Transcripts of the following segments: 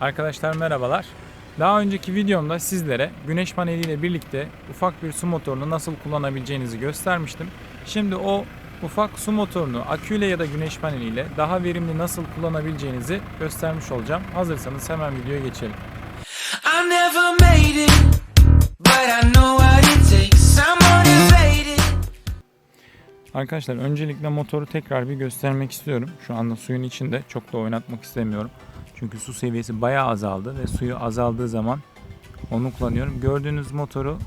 Arkadaşlar merhabalar. Daha önceki videomda sizlere güneş paneliyle birlikte ufak bir su motorunu nasıl kullanabileceğinizi göstermiştim. Şimdi o ufak su motorunu aküyle ya da güneş paneliyle daha verimli nasıl kullanabileceğinizi göstermiş olacağım. Hazırsanız hemen videoya geçelim. I never made it, but I know what it takes. I'm motivated. Arkadaşlar öncelikle motoru tekrar bir göstermek istiyorum. Şu anda suyun içinde çok da oynatmak istemiyorum. Çünkü su seviyesi bayağı azaldı ve suyu azaldığı zaman onu kullanıyorum. Gördüğünüz motoru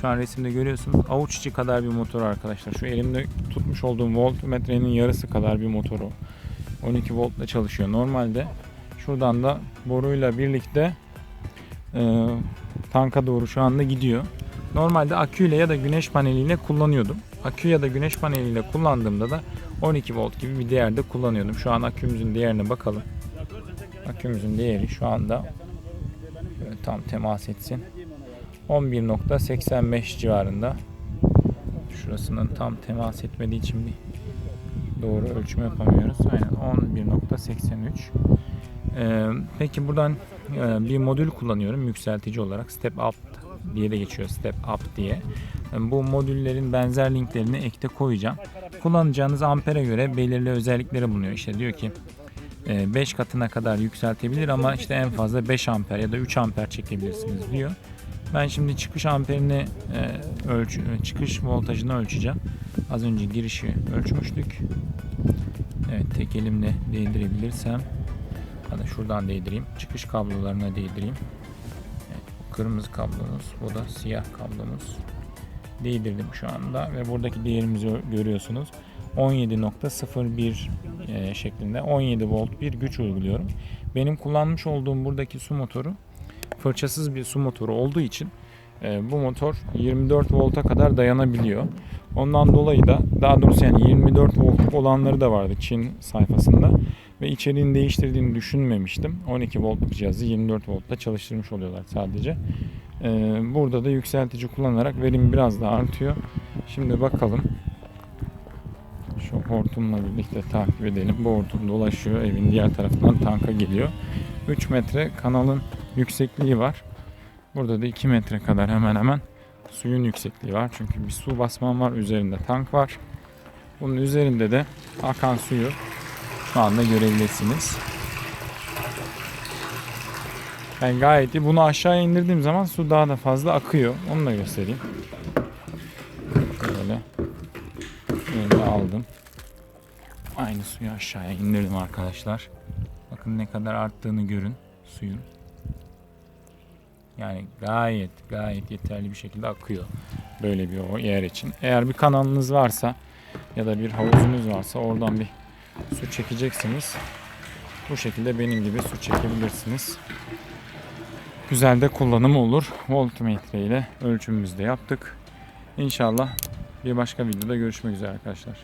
şu an resimde görüyorsunuz. Avuç içi kadar bir motor arkadaşlar. Şu elimde tutmuş olduğum voltmetrenin yarısı kadar bir motoru. 12 voltla çalışıyor. Normalde şuradan da boruyla birlikte e, tanka doğru şu anda gidiyor. Normalde aküyle ya da güneş paneliyle kullanıyordum. Akü ya da güneş paneliyle kullandığımda da 12 volt gibi bir değerde kullanıyordum. Şu an akümüzün değerine bakalım. Akümüzün değeri şu anda tam temas etsin. 11.85 civarında. Şurasının tam temas etmediği için bir doğru ölçüm yapamıyoruz. Aynen 11.83. Ee, peki buradan e, bir modül kullanıyorum yükseltici olarak. Step Up diye de geçiyor. Step Up diye. Yani bu modüllerin benzer linklerini ekte koyacağım. Kullanacağınız ampere göre belirli özellikleri bulunuyor. İşte diyor ki 5 katına kadar yükseltebilir ama işte en fazla 5 amper ya da 3 amper çekebilirsiniz diyor. Ben şimdi çıkış amperini e, ölç çıkış voltajını ölçeceğim. Az önce girişi ölçmüştük. Evet tek elimle değdirebilirsem ya da şuradan değdireyim. Çıkış kablolarına değdireyim. Evet, kırmızı kablomuz, bu da siyah kablomuz. Değdirdim şu anda ve buradaki değerimizi görüyorsunuz. 17.01 e, şeklinde 17 volt bir güç uyguluyorum. Benim kullanmış olduğum buradaki su motoru fırçasız bir su motoru olduğu için e, bu motor 24 volta kadar dayanabiliyor. Ondan dolayı da daha doğrusu yani 24 voltluk olanları da vardı Çin sayfasında ve içeriğini değiştirdiğini düşünmemiştim. 12 voltluk cihazı 24 voltta çalıştırmış oluyorlar sadece. E, burada da yükseltici kullanarak verim biraz daha artıyor. Şimdi bakalım. Şu hortumla birlikte takip edelim. Bu hortum dolaşıyor. Evin diğer tarafından tanka geliyor. 3 metre kanalın yüksekliği var. Burada da 2 metre kadar hemen hemen suyun yüksekliği var. Çünkü bir su basmam var. Üzerinde tank var. Bunun üzerinde de akan suyu şu anda görebilirsiniz. Yani gayet iyi. Bunu aşağıya indirdiğim zaman su daha da fazla akıyor. Onu da göstereyim. Böyle aldım. Aynı suyu aşağıya indirdim arkadaşlar. Bakın ne kadar arttığını görün suyun. Yani gayet gayet yeterli bir şekilde akıyor. Böyle bir o yer için. Eğer bir kanalınız varsa ya da bir havuzunuz varsa oradan bir su çekeceksiniz. Bu şekilde benim gibi su çekebilirsiniz. Güzel de kullanımı olur. Voltmetre ile ölçümümüzü yaptık. İnşallah bir başka videoda görüşmek üzere arkadaşlar.